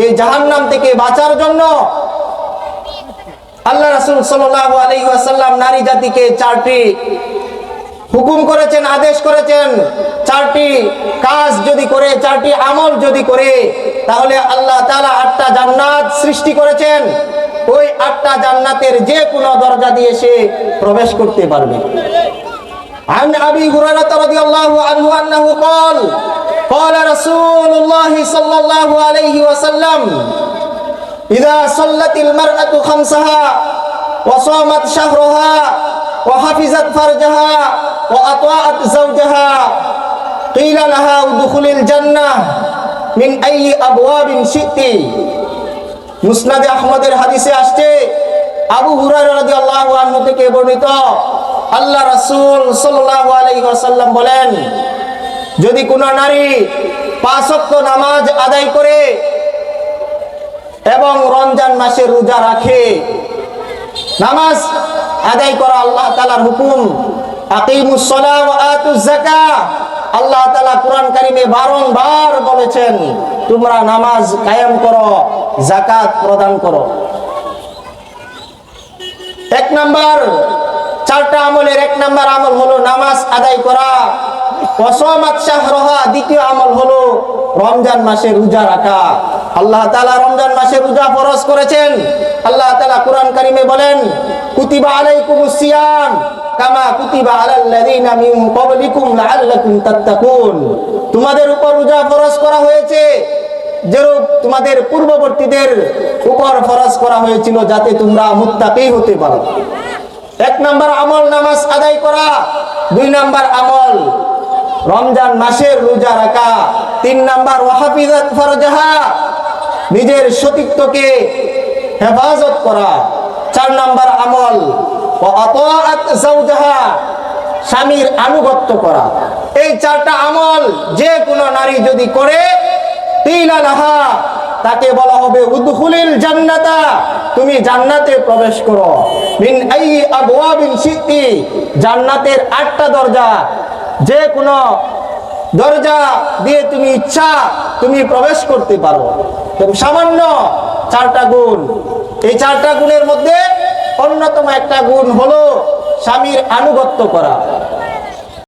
এই জাহান্নাম থেকে বাঁচার জন্য আল্লাহ রাসূল সাল্লাল্লাহু আলাইহি ওয়াসাল্লাম নারী জাতিকে চারটি হুকুম করেছেন আদেশ করেছেন চারটি কাজ যদি করে চারটি আমল যদি করে তাহলে আল্লাহ তাআলা আটটা জান্নাত সৃষ্টি করেছেন ওই আটটা জান্নাতের যে কোনো দরজা দিয়ে সে প্রবেশ করতে পারবে عن ابي هريره رضي الله عنه انه قال قال رسول الله صلى الله عليه وسلم اذا صلت المراه خمسها وصامت شهرها وحفظت فرجها واطاعت زوجها قيل لها ادخل الجنه من اي ابواب شئت মুসনাদে আহমদের হাদিসে আসছে আবু হুরায়রা রাদিয়াল্লাহু আনহু থেকে বর্ণিত আল্লাহ রাসূল সাল্লাল্লাহু আলাইহি ওয়াসাল্লাম বলেন যদি কোনো নারী পাঁচ ওয়াক্ত নামাজ আদায় করে এবং রমজান মাসে রোজা রাখে, নামাজ আদায় করা আল্লাহ তাআলার হুকুম আল্লাহ তাআলা কোরআন কারিমে বারংবার বলেছেন, তোমরা নামাজ কায়েম করো জাকাত প্রদান করো। এক নাম্বার, চারটা আমলের এক নাম্বার আমল হলো নামাজ আদায় করা। তোমাদের উপর রোজা ফরজ করা হয়েছে। যেরূপ তোমাদের পূর্ববর্তীদের উপর ফরজ করা হয়েছিল, যাতে তোমরা মুত্তাকি হতে পারো। এক নাম্বার আমল নামাজ আদায় করা, দুই নাম্বার আমল রমজান মাসের রোজা রাখা। তিন নাম্বার, ওয়াহাফিজাত ফরজাহা। নিজের সতীত্বকে হেফাজত করা। চার নাম্বার আমল স্বামীর আনুগত্য করা। এই চারটা আমল যে কোনো নারী যদি করে, তিলা লাহা তাকে বলা হবে উদখুলিল জান্নাতা। তুমি জান্নাতে প্রবেশ করো। মিন আই আবওয়াবিন শিতি, জান্নাতের আটটা দরজা যে কোনো দরজা দিয়ে তুমি ইচ্ছা তুমি প্রবেশ করতে পারো। এবং সামান্য চারটা গুণ। এই চারটা গুণের মধ্যে অন্যতম একটা গুণ হলো স্বামীর আনুগত্য করা।